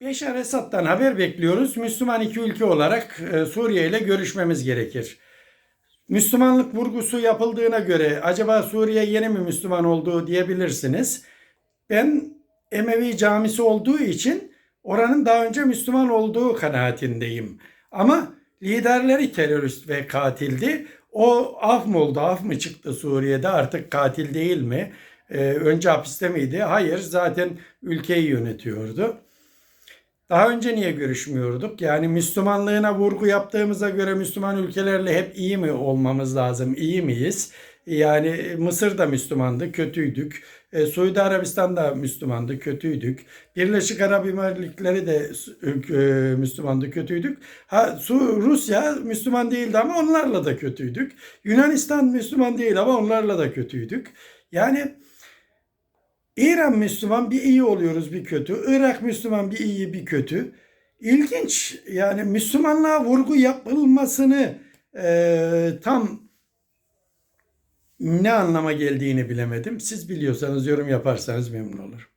Beşar Esad'dan haber bekliyoruz. Müslüman iki ülke olarak e, Suriye ile görüşmemiz gerekir. Müslümanlık vurgusu yapıldığına göre acaba Suriye yeni mi Müslüman olduğu diyebilirsiniz. Ben Emevi camisi olduğu için oranın daha önce Müslüman olduğu kanaatindeyim. Ama liderleri terörist ve katildi. O af mı oldu, af mı çıktı Suriye'de artık katil değil mi? Ee, önce hapiste miydi? Hayır zaten ülkeyi yönetiyordu. Daha önce niye görüşmüyorduk? Yani Müslümanlığına vurgu yaptığımıza göre Müslüman ülkelerle hep iyi mi olmamız lazım? İyi miyiz? Yani Mısır da Müslümandı, kötüydük. E, Suudi Arabistan da Müslümandı, kötüydük. Birleşik Arap Emirlikleri de e, Müslümandı, kötüydük. Ha, Su, Rusya Müslüman değildi ama onlarla da kötüydük. Yunanistan Müslüman değil ama onlarla da kötüydük. Yani İran Müslüman bir iyi oluyoruz bir kötü. Irak Müslüman bir iyi bir kötü. İlginç yani Müslümanlığa vurgu yapılmasını e, tam ne anlama geldiğini bilemedim. Siz biliyorsanız yorum yaparsanız memnun olurum.